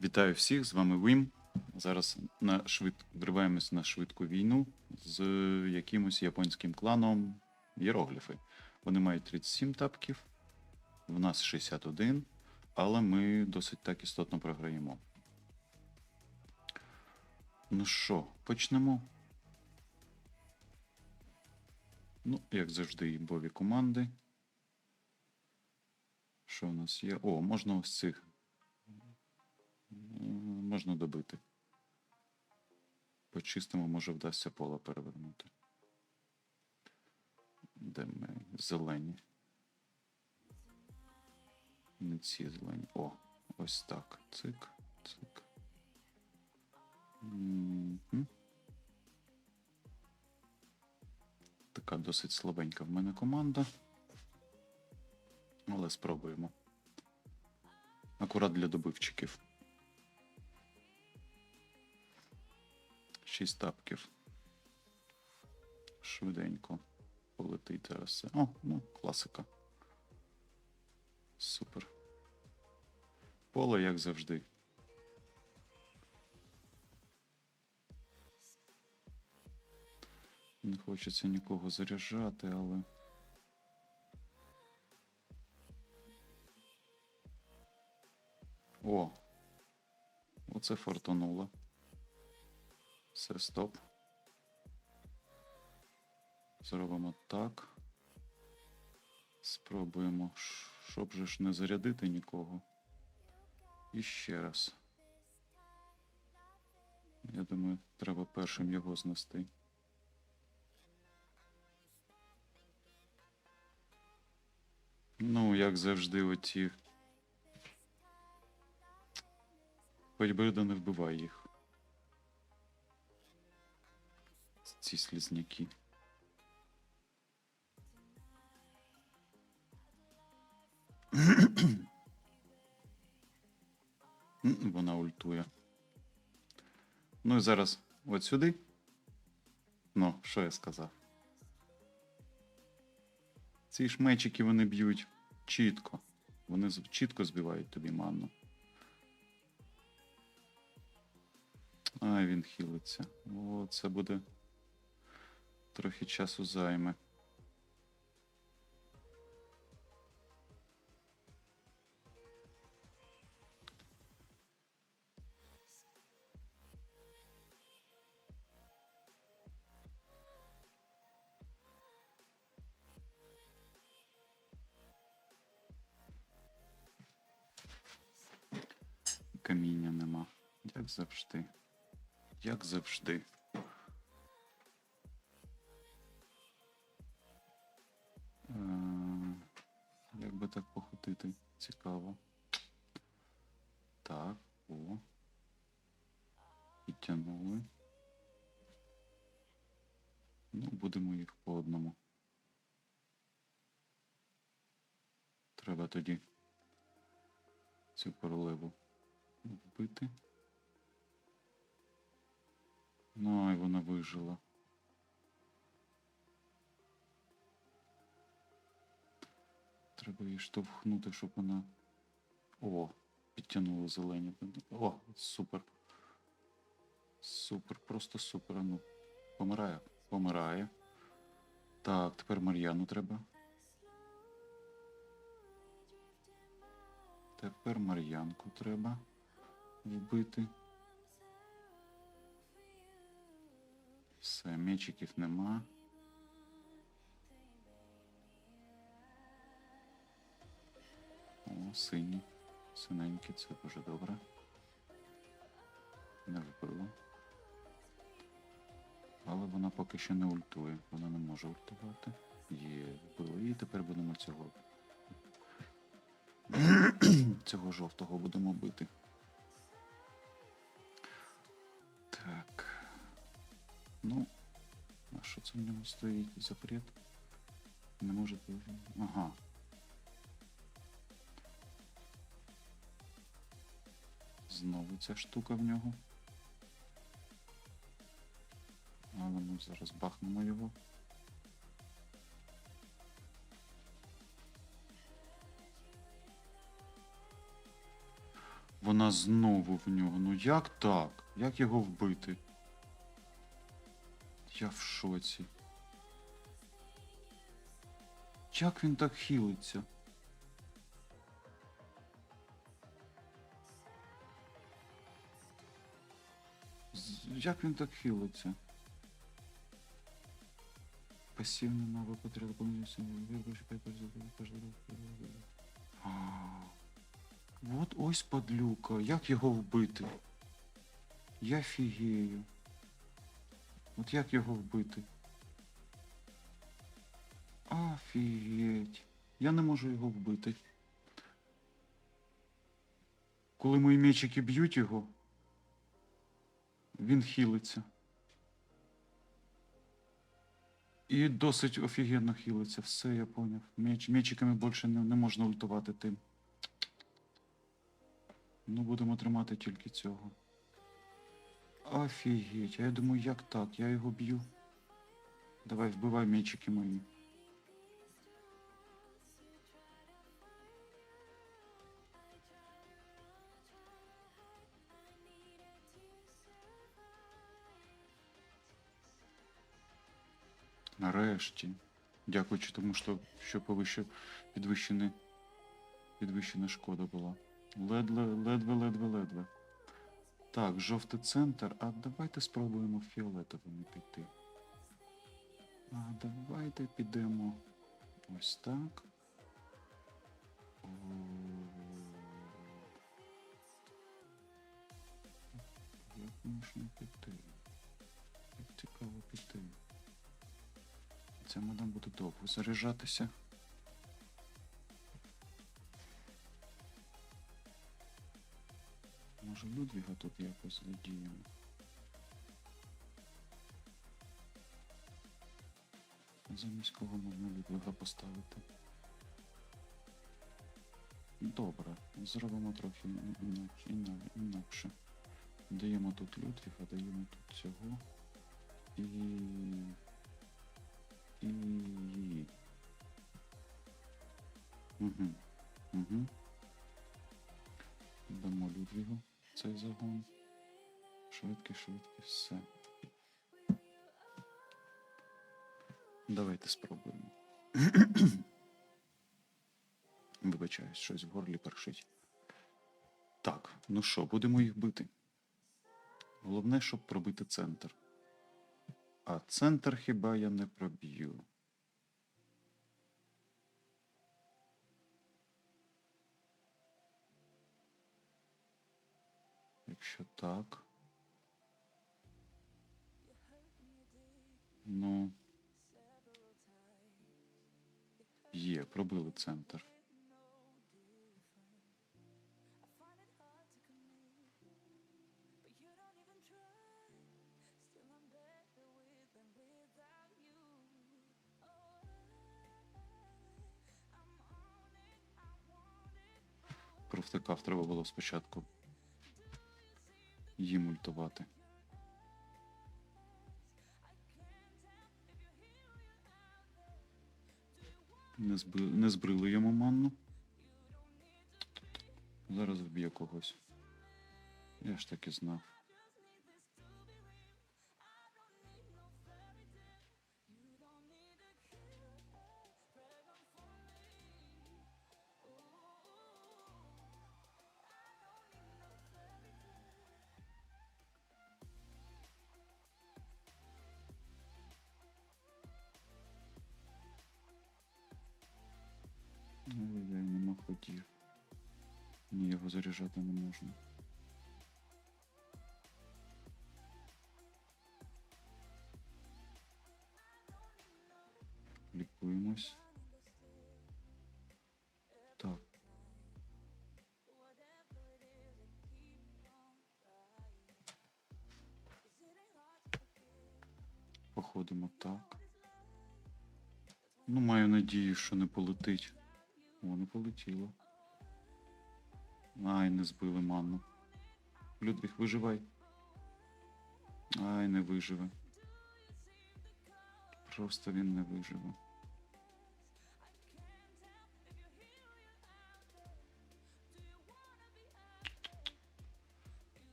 Вітаю всіх, з вами Вим. Зараз на швид... вриваємось на швидку війну з якимось японським кланом Єрогліфи. Вони мають 37 тапків, в нас 61, але ми досить так істотно програємо. Ну що, почнемо. Ну, як завжди, імбові команди. Що у нас є? О, можна ось цих Можна добити. Почистимо, може вдасться поле перевернути. Де ми? Зелені. Не ці зелені. О, ось так. Цик, цик. Мгм. Така досить слабенька в мене команда. Але спробуємо. Акурат для добивчиків. Шість тапків. Швиденько полетить зараз. О, ну, класика. Супер. Поле, як завжди. Не хочеться нікого заряджати, але. О! Оце фортануло. Все, стоп. Зробимо так. Спробуємо, щоб же ж не зарядити нікого. І ще раз. Я думаю, треба першим його знести. Ну, як завжди, оті. Хоч би да не вбивай їх. Ці слізняки. Вона ультує. Ну і зараз от сюди. Ну, що я сказав? Ці шмечики вони б'ють чітко. Вони чітко збивають тобі манну. Ай, він хилиться. О, це буде трохи часу займе. Каміння нема. Як завжди. Як завжди. Походити? Цікаво. Треба її штовхнути, щоб вона. О, підтягнула зелені. О, супер. Супер, просто супер. Ну, помирає. Помирає. Так, тепер Мар'яну треба. Тепер Мар'янку треба вбити. Все, м'ячиків нема. О, сині. Синенькі, це дуже добре. Не вбило. Але вона поки що не ультує. Вона не може ультувати. Є, вбило. І тепер будемо цього. цього жовтого будемо бити. Так. Ну, а що це в ньому стоїть? Запрет? Не може. Ага. Знову ця штука в нього. Але ми зараз бахнемо його. Вона знову в нього. Ну як так? Як його вбити? Я в шоці. Як він так хилиться? Як він так хилиться? Пассивный навык потерял полностью. Выбрось пять каждый раз. А, Вот ось падлюка. Як його вбити? Я фігею. От як його вбити? Офігеть. Я не можу його вбити. Коли мої мечики б'ють його, він хилиться. І досить офігенно хилиться. Все, я поняв. Меч, мечиками більше не, не можна ультувати тим. Ну, будемо тримати тільки цього. Офігеть, а я думаю, як так? Я його б'ю. Давай, вбивай мечики мої. Нарешті. Дякуючи тому, що, що повище, підвищене, підвищена шкода була. Ледве, ледве, ледве, ледве. Так, жовтий центр, а давайте спробуємо фіолетовими піти. А давайте підемо ось так. Як можна піти? Як цікаво піти. Мадам буде довго заряджатися. Може Людвіга тут якось задіємо. Замість кого можна Людвіга поставити? Добре, зробимо трохи інакше. Даємо тут Людвіга, даємо тут цього. І. І. Угу. Угу. Дамо Людвігу цей загон. Швидкий, швидкий, все. Давайте спробуємо. Вибачаюсь, щось в горлі першить. Так, ну що, будемо їх бити. Головне, щоб пробити центр. А центр хіба я не проб'ю. Якщо так. Ну. Є, пробили центр. Провтикав, треба було спочатку їм ультувати. Не, збри... не збрили йому манну. Зараз вб'є когось. Я ж так і знав. Його заряджати не можна. Лікуємось. Так. Походимо так. Ну, маю надію, що не полетить. О, не полетіло. Ай, не збили манну. Людвіг, виживай. Ай, не виживе. Просто він не виживе.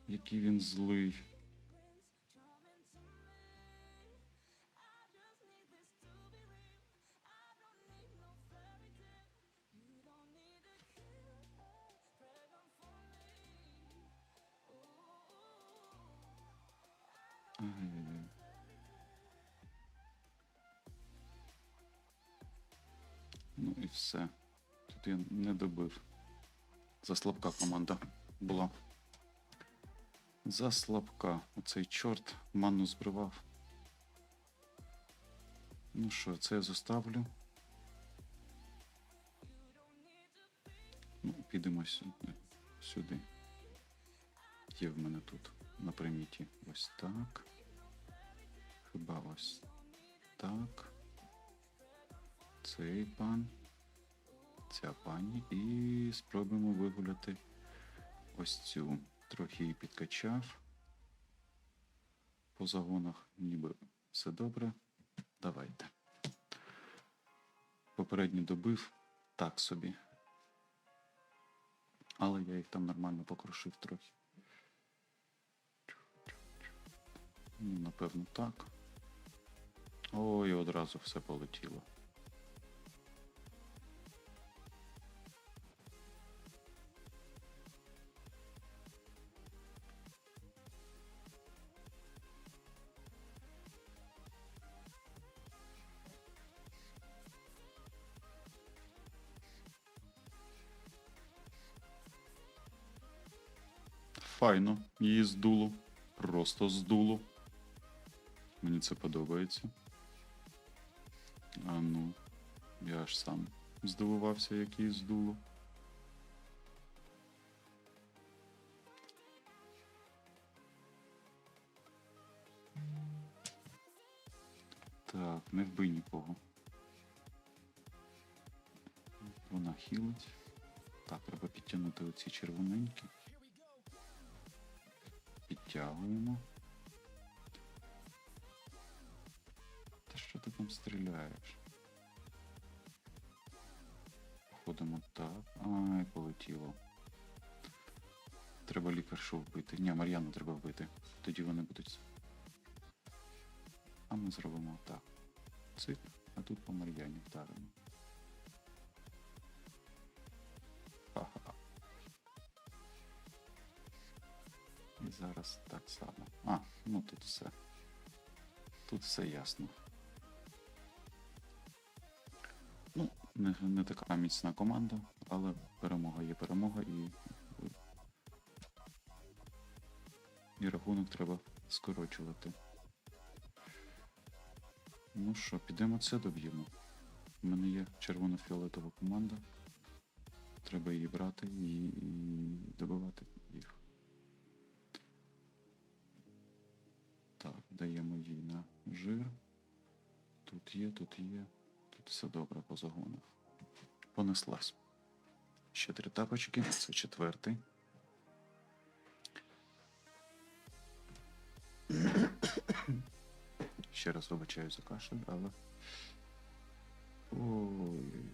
Який він злий. Все. Тут я не добив. Заслабка команда була. Заслабка. Оцей чорт манну збривав. Ну що, це я заставлю. Ну, підемо сюди. сюди. Є в мене тут на приміті ось так. Хіба ось так. Цей пан. Ця пані. І спробуємо вигуляти ось цю. Трохи її підкачав. По загонах ніби все добре. Давайте. Попередній добив так собі. Але я їх там нормально покрушив трохи. Ну, напевно, так. Ой, одразу все полетіло. Файно, її здуло. Просто здуло. Мені це подобається. А ну, я аж сам здивувався, як її здуло. Так, не вбий нікого. Вона хілить. Так, треба підтягнути оці червоненькі. Підтягуємо. Та що ти там стріляєш? Ходимо так. Ай, полетіло. Треба лікаршу вбити. Ні, Мар'яну треба вбити. Тоді вони будуть. А ми зробимо так. Цик, а тут по Мар'яні вдаримо. Зараз так само. А, ну тут все. Тут все ясно. Ну, не, не така міцна команда, але перемога є перемога і. І рахунок треба скорочувати. Ну що, підемо це доб'ємо. У мене є червоно-фіолетова команда. Треба її брати і, і добивати їх. Даємо їй на жир. Тут є, тут є. Тут все добре по загонах. Понеслась. Ще три тапочки. Це четвертий. Ще раз вибачаю за кашель, але. Ой.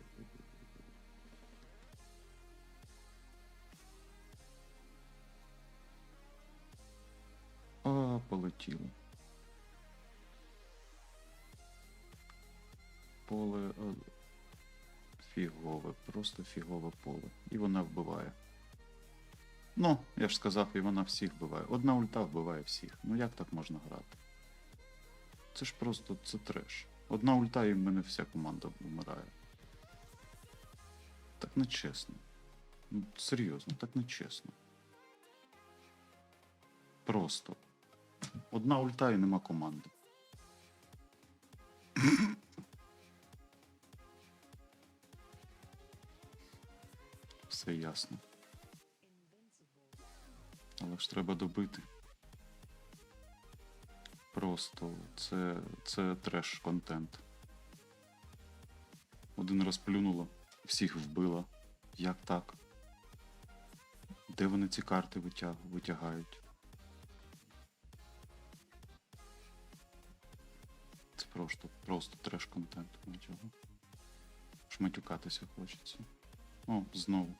А, полетіло. Поле е, фігове, просто фігове поле. І вона вбиває. Ну, я ж сказав, і вона всіх вбиває. Одна ульта вбиває всіх. Ну як так можна грати? Це ж просто це треш. Одна ульта і в мене вся команда вмирає. Так не чесно. Ну, серйозно, так не чесно. Просто. Одна ульта і нема команди. Все ясно. Але ж треба добити. Просто це, це треш контент. Один раз плюнула, всіх вбила. Як так? Де вони ці карти витяг... витягають? Це просто, просто треш контент. Нічого. Шматюкатися хочеться. О, знову.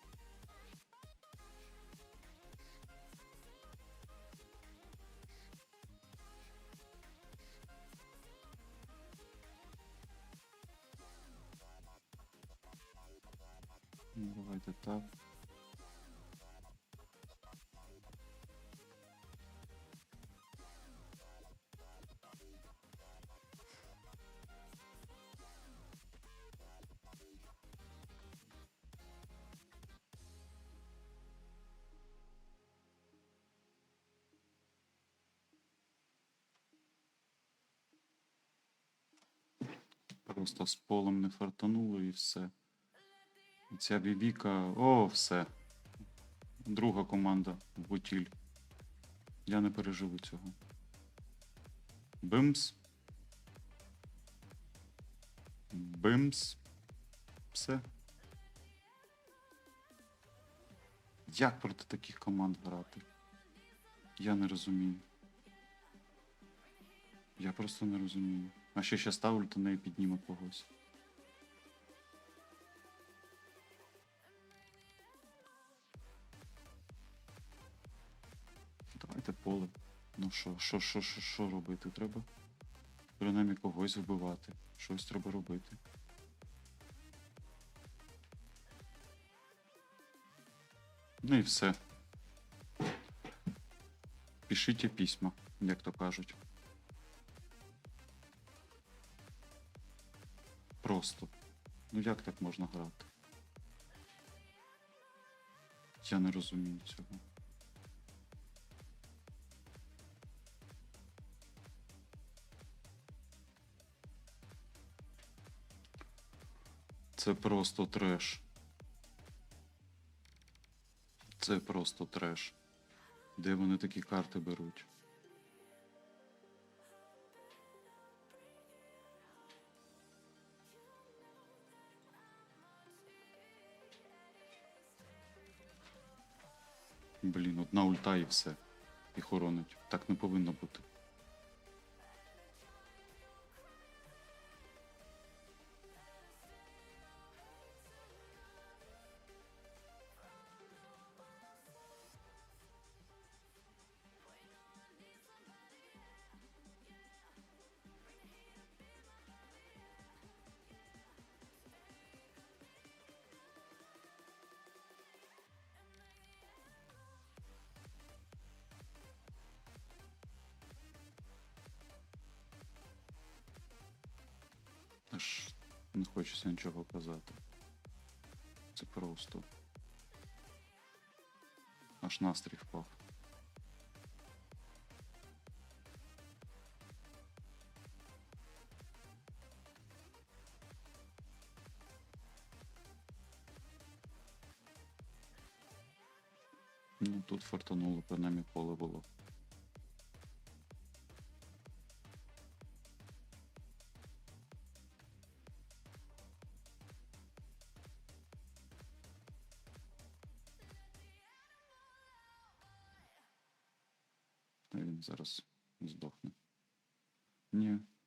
Ну, давайте так. Просто з полом не фартануло і все. І ця бібіка. О, все. Друга команда в бутіль. Я не переживу цього. Бимс. Бимс. Все. Як проти таких команд грати? Я не розумію. Я просто не розумію. А ще ще ставлю, то неї підніме когось. Давайте поле. Ну що, що, що, що, що робити треба? Принаймні когось вбивати. Щось треба робити. Ну і все. Пишіть письма, як то кажуть. Просто. Ну як так можна грати? Я не розумію цього. Це просто треш. Це просто треш. Де вони такі карти беруть? Блін, одна ульта і все. І хоронить. Так не повинно бути. Аж не хочеться нічого казати. Це просто. Аж настрій впав. Ну, тут фартануло, принаймні поле було.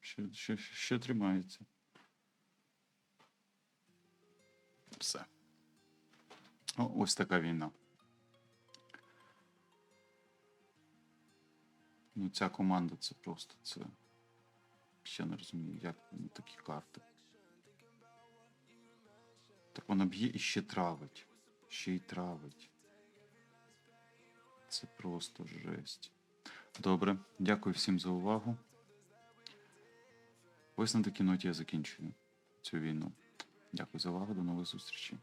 Ще, ще, ще тримається. Все. О, ось така війна. Ну, ця команда це просто це. Ще не розумію, як вони такі карти. Так вона б'є і ще травить. Ще й травить. Це просто жесть. Добре, дякую всім за увагу. Ось на такій ноті я закінчую цю війну. Дякую за увагу, до нових зустрічей.